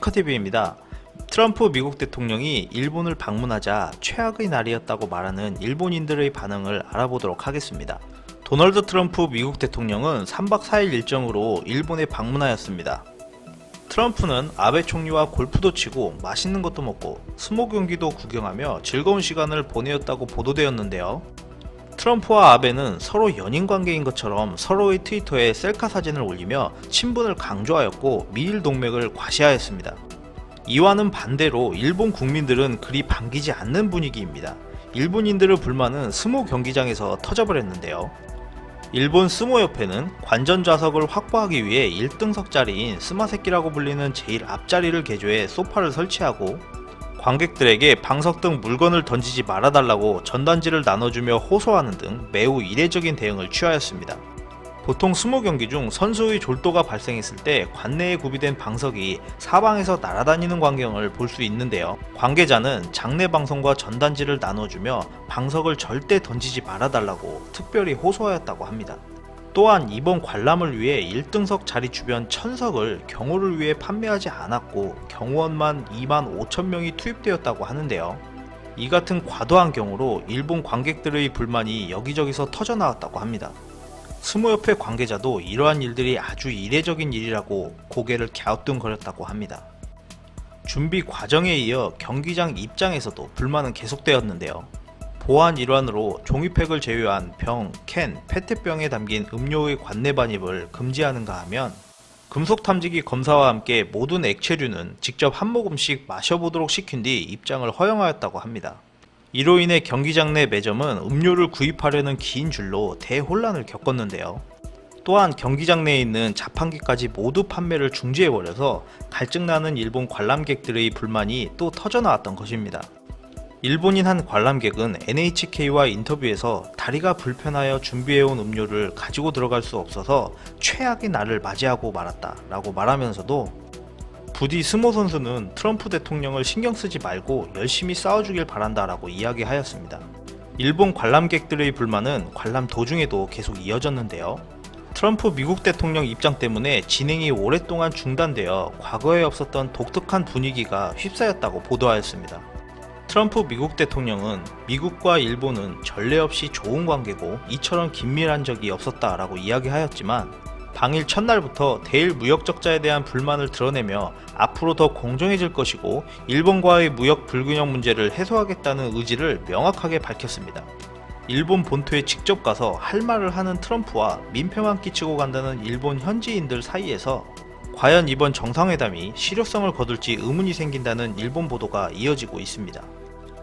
피커TV입니다. 트럼프 미국 대통령이 일본을 방문하자 최악의 날이었다고 말하는 일본인들의 반응을 알아보도록 하겠습니다. 도널드 트럼프 미국 대통령은 3박 4일 일정으로 일본에 방문하였습니다. 트럼프는 아베 총리와 골프도 치고 맛있는 것도 먹고 스모 경기도 구경하며 즐거운 시간을 보내었다고 보도되었는데요. 트럼프와 아베는 서로 연인 관계인 것처럼 서로의 트위터에 셀카 사진을 올리며 친분을 강조하였고 미일 동맹을 과시하였습니다. 이와는 반대로 일본 국민들은 그리 반기지 않는 분위기입니다. 일본인들의 불만은 스모 경기장에서 터져버렸는데요. 일본 스모협회는 관전 좌석을 확보하기 위해 1등석 자리인 스마새끼라고 불리는 제일 앞자리를 개조해 소파를 설치하고 관객들에게 방석 등 물건을 던지지 말아달라고 전단지를 나눠주며 호소하는 등 매우 이례적인 대응을 취하였습니다. 보통 스모 경기 중 선수의 졸도가 발생했을 때 관내에 구비된 방석이 사방에서 날아다니는 광경을 볼 수 있는데요. 관계자는 장내 방송과 전단지를 나눠주며 방석을 절대 던지지 말아달라고 특별히 호소하였다고 합니다. 또한 이번 관람을 위해 1등석 자리 주변 천석을 경호를 위해 판매하지 않았고 경호원만 2만 5천 명이 투입되었다고 하는데요. 이 같은 과도한 경우로 일본 관객들의 불만이 여기저기서 터져나왔다고 합니다. 스모협회 관계자도 이러한 일들이 아주 이례적인 일이라고 고개를 갸우뚱거렸다고 합니다. 준비 과정에 이어 경기장 입장에서도 불만은 계속되었는데요. 보안 일환으로 종이팩을 제외한 병, 캔, 페트병에 담긴 음료의 관내 반입을 금지하는가 하면 금속 탐지기 검사와 함께 모든 액체류는 직접 한 모금씩 마셔보도록 시킨 뒤 입장을 허용하였다고 합니다. 이로 인해 경기장 내 매점은 음료를 구입하려는 긴 줄로 대혼란을 겪었는데요. 또한 경기장 내에 있는 자판기까지 모두 판매를 중지해버려서 갈증나는 일본 관람객들의 불만이 또 터져나왔던 것입니다. 일본인 한 관람객은 NHK와 인터뷰에서 다리가 불편하여 준비해온 음료를 가지고 들어갈 수 없어서 최악의 날을 맞이하고 말았다 라고 말하면서도 부디 스모 선수는 트럼프 대통령을 신경 쓰지 말고 열심히 싸워주길 바란다 라고 이야기하였습니다. 일본 관람객들의 불만은 관람 도중에도 계속 이어졌는데요. 트럼프 미국 대통령 입장 때문에 진행이 오랫동안 중단되어 과거에 없었던 독특한 분위기가 휩싸였다고 보도하였습니다. 트럼프 미국 대통령은 미국과 일본은 전례 없이 좋은 관계고 이처럼 긴밀한 적이 없었다라고 이야기하였지만 당일 첫날부터 대일 무역 적자에 대한 불만을 드러내며 앞으로 더 공정해질 것이고 일본과의 무역 불균형 문제를 해소하겠다는 의지를 명확하게 밝혔습니다. 일본 본토에 직접 가서 할 말을 하는 트럼프와 민폐만 끼치고 간다는 일본 현지인들 사이에서 과연 이번 정상회담이 실효성을 거둘지 의문이 생긴다는 일본 보도가 이어지고 있습니다.